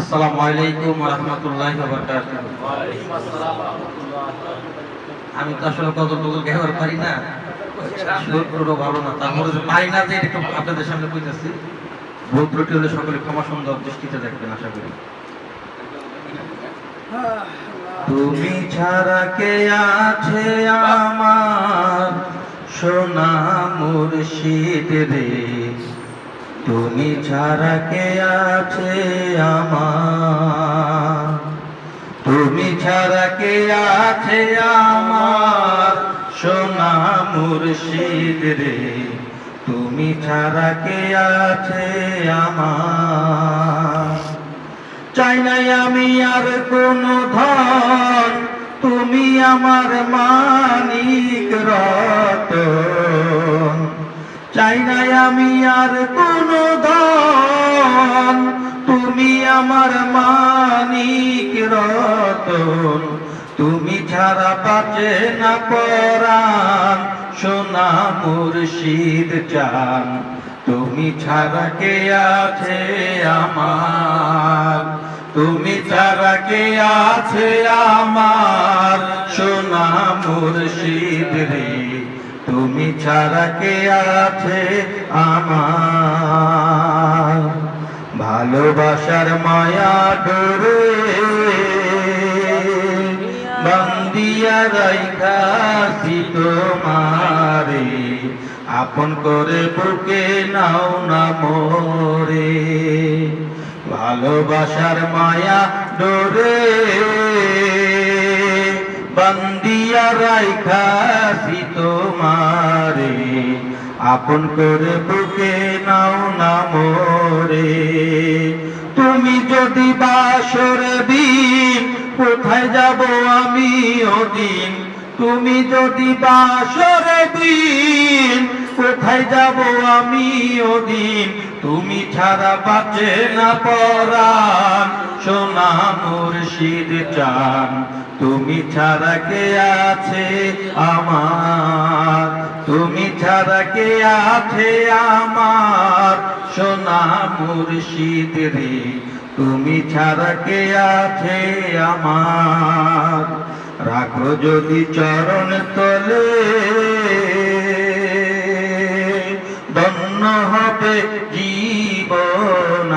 আসসালামু আলাইকুম রহমতুল্লাহ আমি তো আসলে কত লোক ব্যবহার পারি না। সুরও ভালো না। তারপরে পারি না যে একটু আপনাদের সামনে বুঝতেছি ভুল হলে সকলে ক্ষমা সুন্দর দৃষ্টিতে দেখবেন, আশা করি। তুমি ছাড়া কে আছে আমার? সোনা মুর্শিদ রে। তুমি ছাড়া কে আছে আমার? তুমি ছাড়া কে আছে আমার? সোনা মুর্শিদ রে, তুমি ছাড়া কে আছে আমার? চাই নাই আমি আর কোনো ধন, তুমি আমার মানিক রতন। চাই নাই আমি আর কোনো ধন, তুমি আমার মানিক রতন। তুমি ছাড়া বাঁচে না পরাণ, সোনা মুর্শিদ চান। তুমি ছাড়া কে আছে আমার? তুমি ছাড়া কে আছে আমার? সোনা মুর্শিদ রে। তুমি ছাড়া কে আছে আমার? ভালোবাসার মায়া ডোরে বন্দিয়া রাইখাছি তোমারে। আপন করে বুকে নাও না মোরে। ভালোবাসার মায়া ডোরে বন্দিয়া রাইখাছি তোমারে আপন করে বুকে নাও না মোরে। তুমি যদি বাসর দিন কোথায় যাব আমি ওদিন তুমি যদি বাসর দিন কোথায় যাব আমি ওদিন তুমি ছাড়া বাঁচে না পরাণ। সোনা মুর্শিদ চান। তুমি ছাড়া কে আছে আমার? তুমি ছাড়া কে আছে আমার? সোনা মুর্শিদ রে, তুমি ছাড়া কে আছে আমার? রাখো যদি চরণ তলে, ধন্য হবে জীবন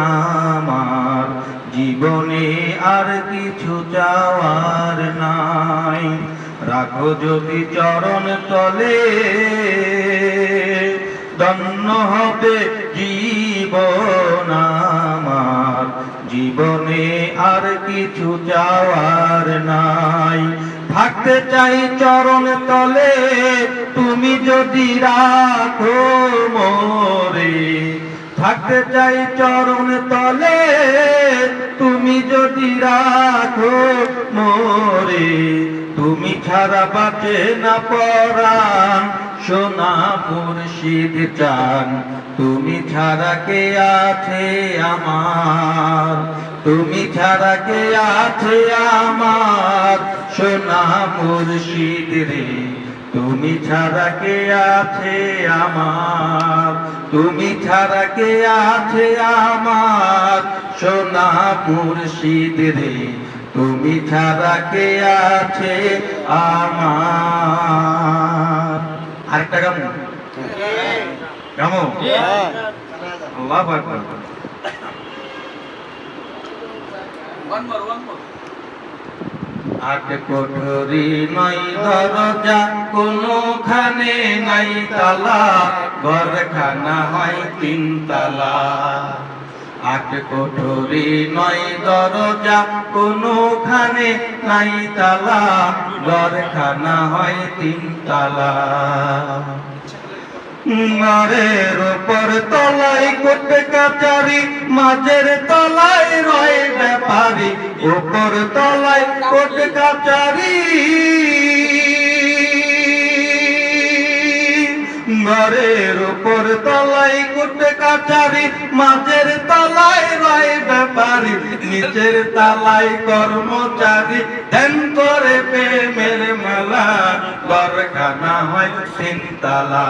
জীবনে আর কিছু চাওয়ার নাই। রাখো যদি চরণ তলে, ধন্য হবে জীবন আমার। জীবনে আর কিছু চাওয়ার নাই। থাকতে চাই চরণ তলে, তুমি যদি রাখো মোরে থাকতে চাই চরণ তলে, তুমি যদি রাখো মোরে, তুমি ছাড়া বাঁচে না পরাণ সোনা মুর্শিদ চান। তুমি ছাড়া কে আছে আমার? তুমি ছাড়া কে আছে আমার? সোনা মুর্শিদ রে তুমি ছাড়া কে আছে আমার? তুমি ছাড়া কে আছে আমার? সোনা মুর্শিদ রে, তুমি ছাড়া কে আছে আমার? আরেকটা গামো গামো। আল্লাহ আকবার। আট কোঠরি নাই দরজা কোনখানে নাই তালা, ঘরখানা হয় তিন তালা আট কোঠরি নয়, দরজা কোনখানে নাই তালা, ঘরখানা হয় তিন তালা মারের ওপর তলায় করবে কাচারি মাঝের তলায় রয় ব্যাপারি ওপর তলায় করবে কাচারি। ঘরের উপর তলায় করতে কাচারি মাঝের তলায় রয় ব্যাপারি, নিচের তালায় কর্মচারী। ধ্যান করে প্রেমের মেলা ঘরখানা হয় তিন তালা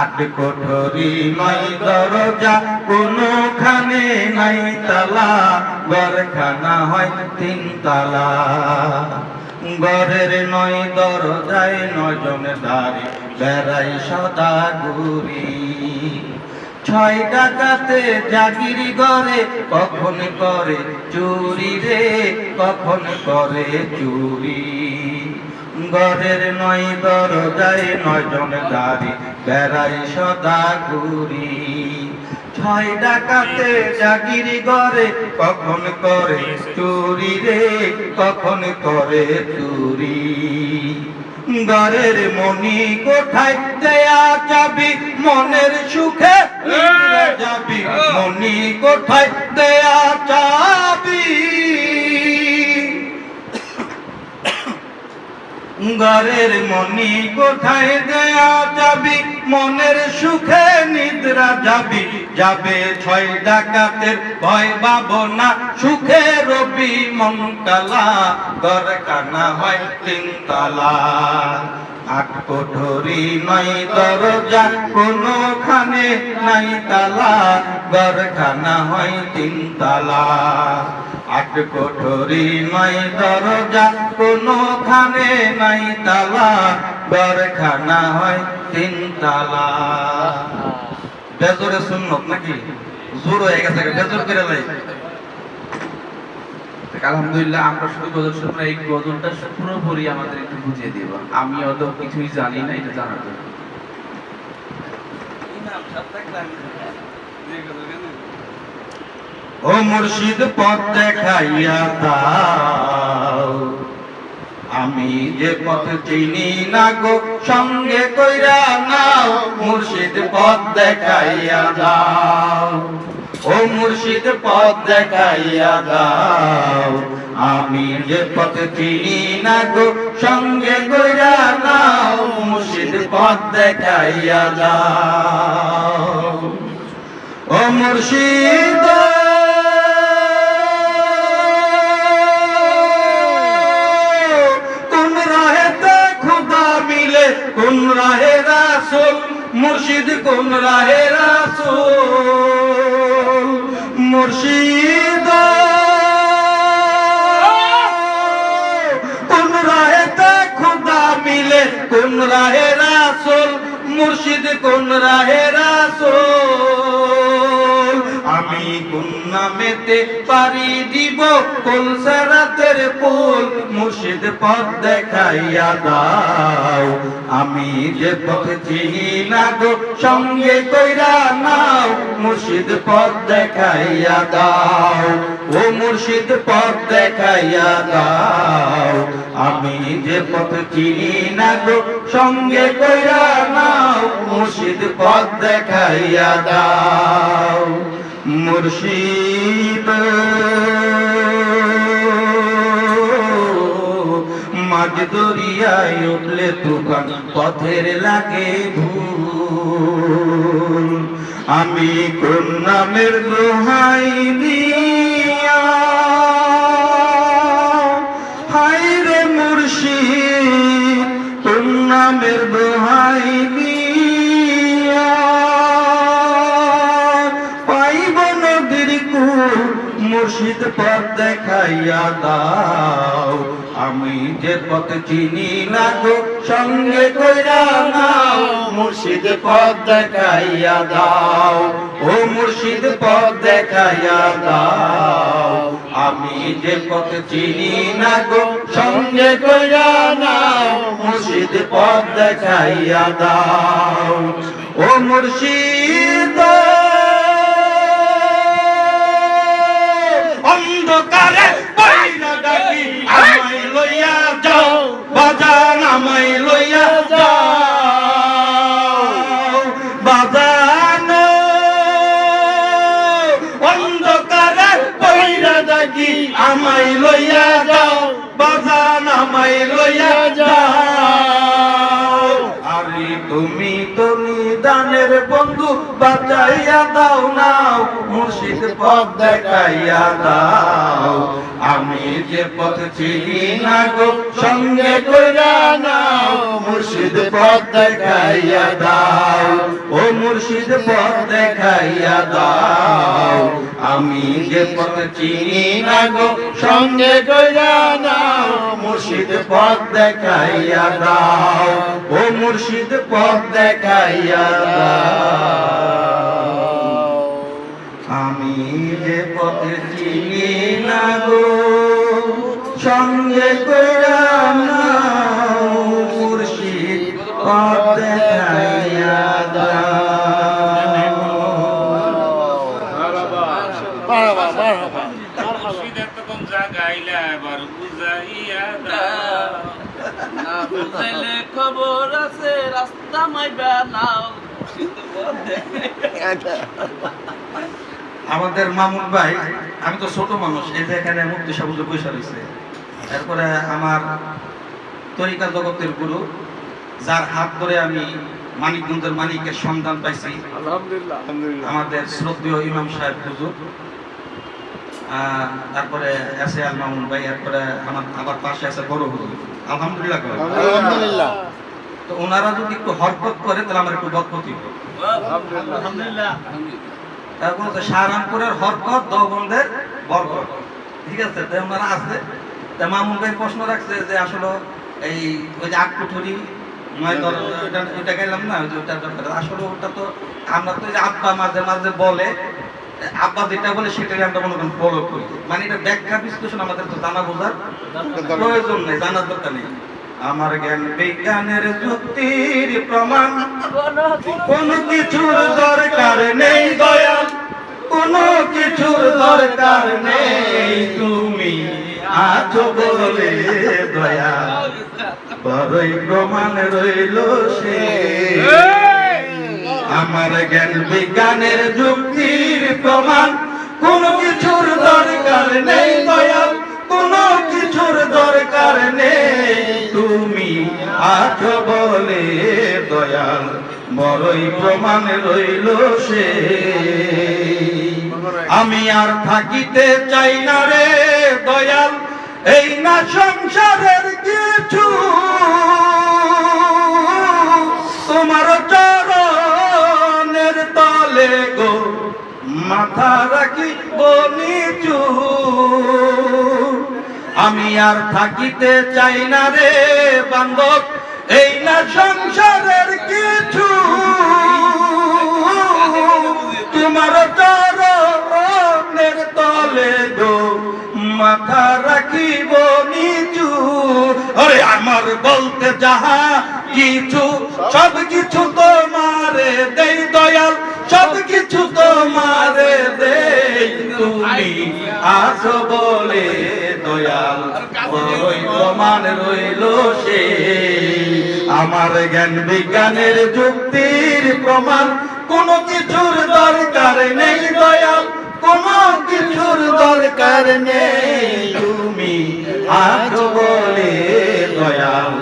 আট কোঠরি নয় দরজা, কোনখানে নাই তালা ঘরখানা হয় তিন তালা ঘরের নয় দরজায় নজন দাঁড়ি, বেড়াই সদা ঘুরি ছয় টাকাতে জাগিরি গড়ে কখন করে চুরি রে, কখন করে চুরি। ঘরের নয় দরজায় নয়জন দাঁড়ি, বেড়াই সদা ঘুরি ছয় ডাকাতে জাগিরি গড়ে কখন করে চুরি রে কখন করে চুরি। ঘরের মনি কোথায় দেয়া যাবি? মনের সুখে যাবি। মনি কোথায় দেয়া যাবি? ঘরের মনি কোথায় দেয়া যাবি? মনের সুখে নিদ্রা যাবি। যাবে ছয় ডাকাতের ভয় ভাবনা সুখে রবি মঙ্কালা ঘর কানা হয় তিনতলা আট কোঠরি নাই দরজা কোনখানে নাই তালা ঘরখানা হয় তিনতলা আট কোঠরি নাই দরজা কোনখানে নাই তালা ঘরখানা হয় তিনতলা বেজরে সুন্নত নাকি? জোর হয়ে গেছে বেজর করে লাই। আলহামদুলিল্লাহ, আমরা শুধু গজল এই গজলটা পুরোপুরি আমাদের একটু বুঝিয়ে দিব। আমি অত কিছুই জানি না, এটা জানার জন্য। ও মুর্শিদ পথ দেখাইয়া আমি যে পথ চিনি না গো, সঙ্গে কইরা নাও, মুর্শিদ পথ দেখাইয়া দাও ও মুর্শিদ পথ দেখাইয়া দাও আমি যে পথ চিনি না গো, সঙ্গে কইরা নাও, মুর্শিদ পথ দেখাইয়া দাও ও মুর্শিদ কোন রাহে রাসুল? মুর্শিদ কোন রাহে রাসুল? মুর্শিদ। কোন রাহেতে খুদা মিলে, কোন রাহে রাসুল? মুর্শিদ কোন রাহে রাসুল? আমি কোন নামেতে পারি দিব, কোন সারাতের পুল মুর্শিদ পথ দেখাইয়া দাও। আমি যে পথ চিনি না গো, সঙ্গে কইরা নাও, মুর্শিদ পথ দেখাইয়া দাও। ও মুর্শিদ পথ দেখাইয়া দাও। আমি যে পথ চিনি না গো, সঙ্গে কইরা নাও, মুর্শিদ পথ দেখাইয়া দাও। মুর্শিদ। মাঝ দরিয়ায় উঠলে তুফান পথের লাগে ভুল। আমি কোন নামের দোহাই দিয়া? হাই রে মুর্শিদ, কোন নামের দোহাই মুর্শিদ পথ দেখাইয়া দাও। আমি যে পথ চিনি না গো, সঙ্গে কইরা নাও। মুর্শিদ পথ দেখাইয়া দাও। ও মুর্শিদ পথ দেখাইয়া দাও। আমি যে পথ চিনি না গো, সঙ্গে কইরা নাও। মুর্শিদ পথ দেখাইয়া দাও। ও মুর্শিদ আমায় লইয়া যাও বাজান আমায় লইয়া যাও। আরে তুমি তো নিদানের বন্ধু বাঁচাইয়া দাও। পথ দেখাইয়া দাও, আমি যে পথ চিনি না গো, সঙ্গে মুর্শিদ পথ দেখাইয়া দাও, ও মুর্শিদ পথ দেখাইয়া দাও, আমি যে পথ চিনি না গো, সঙ্গে কইরা মুর্শিদ পথ দেখাইয়া দাও, ও মুর্শিদ পথ দেখাইয়া দাও। যে পথে চিনি না গো সঙ্গে কইরা নাও মুর্শিদ পথ দেখাইয়া খবর আছে রাস্তা মাইবা নাও আমাদের মামুন ভাই আমি তো ছোট মানুষ এই যে এখানে মুক্তি সাবুজ পয়সা রয়েছে। এরপরে আমার তরিকা জগতের গুরু যার হাত ধরে আমি মানিকগঞ্জের মানিকের সন্ধান পাইছি। আমাদের শ্রদ্ধেয় ইমাম সাহেব হুজুর আহ, তারপরে আছে আল মামুন ভাই এরপরে আমার আবার পাশে আছে বড় হুজুর। আলহামদুলিল্লাহ আলহামদুলিল্লাহ। তো ওনারা যদি একটু হরকত করে তাহলে আমার একটু বরকতি হবে আলহামদুলিল্লাহ। তারপর হচ্ছে হরকত দবন্দের বরকত। ঠিক আছে ওনারা আছে তা মামুন ভাই প্রশ্ন রাখছে যে আসলে এই ওই যে গেলাম না আসলে ওটা তো আমরা তো আব্বা মাঝে মাঝে বলে, আব্বা যেটা বলে সেটাই আমরা মনে করেন ফলো করি। মানে এটা ব্যাখ্যা, বিশ্লেষণ আমাদের তো জানা বোঝার প্রয়োজন নেই, জানার দরকার নেই। আমার জ্ঞান বিজ্ঞানের যুক্তির প্রমাণ, কোন কিছুর দরকার নেই কোন কিছুর দরকার নেই। তুমি আছো বলে দয়াল বড়ই প্রমাণ রইল সে। আমার জ্ঞান বিজ্ঞানের যুক্তির প্রমাণ কোন কিছুর দরকার নেই দয়াল কোন কিছুর দরকার নেই। তুমি আছো বলে দয়াল বড়ই প্রমাণ রইল সে। আমি আর থাকিতে চাই না রে দয়াল, এই না সংসারের কিছু। তোমার চরণের তলে গো, মাথা রাখি নিচু। আমি আর থাকিতে চাই না রে বান্ধব, এই না সংসারের কিছু। তোমার মাথা রাখিব নিচু। আরে আমার বলতে যাহা কিছু, সব কিছু তোমারে দেই দয়াল, সব কিছু তোমারে দেই তুমি। আসো বলে দয়াল বড়ই প্রমাণ রইল সে। আমার জ্ঞান বিজ্ঞানের যুক্তির প্রমাণ, কোন কিছুর দরকার নেই দয়াল, কোন কিছুর দরকার নেই। আছো বলে দয়াল,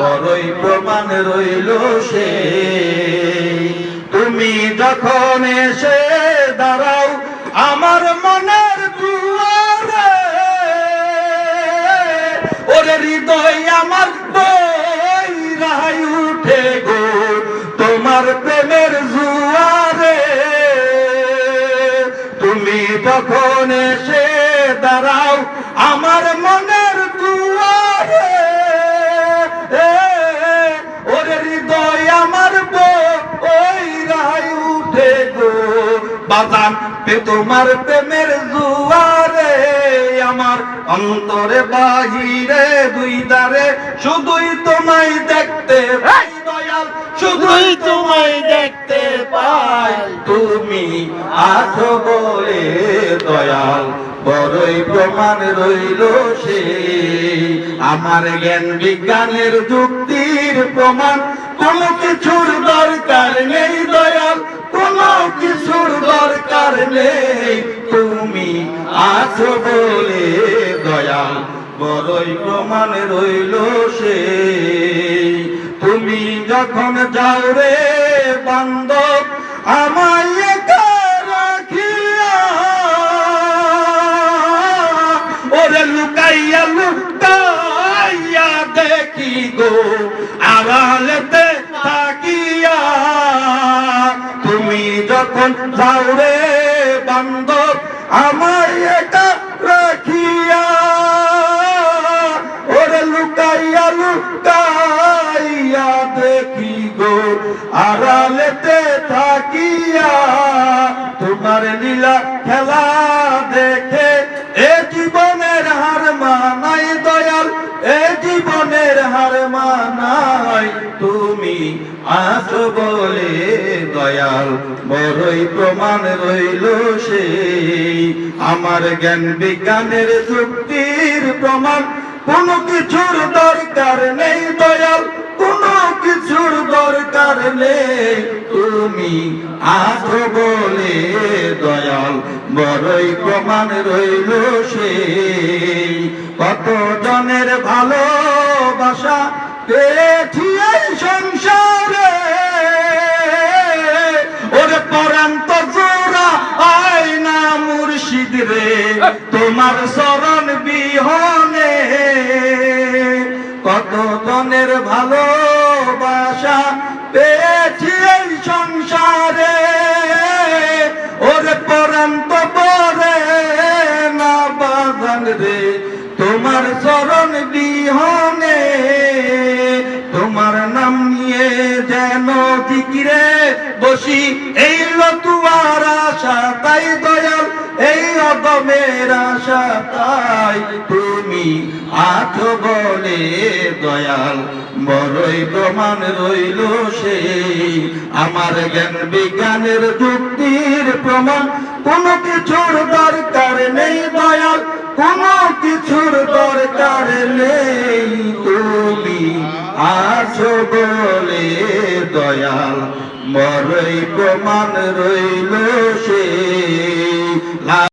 বড়ই প্রমাণ রইল সে। তুমি যখন এসে দাঁড়াও আমার মনের দুয়ারে, ওরে হৃদয় আমার বই রাই উঠে গো তোমার প্রেমের জুয়ারে। তুমি যখন এসে দাঁড়াও আমার পে তোমার প্রেমের জুয়ারে, আমার অন্তরে বাহিরে দুই দারে শুধুই তোমায় দেখতে শুধুই তোমায় দেখতে পাই। তুমি আছো বলে দয়াল, বড়ই প্রমাণ রইল সে। আমার জ্ঞান বিজ্ঞানের যুক্তির প্রমাণ, কোনো কিছুর দরকার নেই দয়াল। কোন কিছুর দরকার নেই। তুমি আছো বলে দয়া বড়ই প্রমাণ রইল সে। তুমি যখন যাও রে বান্ধব, আমায় রাখিয়া। ওরে লুকাইয়া লুকাইয়া দেখি গো, আড়ালেতে তুমি যখন যাওরে বান্ধব আমায় একা রাখিয়া ওরে লুকাইয়া লুকাইয়া দেখি গো, আড়ালেতে থাকিয়া তোমার লীলা খেলা দেখে। এ জীবনের হার মানাই দয়াল, এ জীবনের হার মানাই তুমি আছো বলে দয়াল, বড়ই প্রমাণ রইল সেই। আমার জ্ঞান বিজ্ঞানের যুক্তির প্রমাণ, কোনো কিছুর দরকার নেই দয়াল, কোনো কিছুর দরকার নেই। তুমি আছো বলে দয়াল, বড়ই প্রমাণ রইল সেই। কত জনের ভালোবাসা পেয়েছি এই সংসারে? তোমার শরণ বিহনে কত জনের ভালোবাসা পেয়েছি এই সংসারে। ওরে পরান্ত পরে না বাগান রে। তোমার শরণ বিহনে তোমার নাম নিয়ে যেন জিকিরে বসি এই লতুয়ার আশা আশা তাই তুমি আছো বলে দয়াল। বড়ই প্রমাণ রইল সেই। আমার জ্ঞান বিজ্ঞানের যুক্তির প্রমাণ। কোনো কিছুর দরকার নেই দয়াল। কোনো কিছুর দরকার নেই। তুমি আছো বলে দয়াল। বড়ই প্রমাণ রইল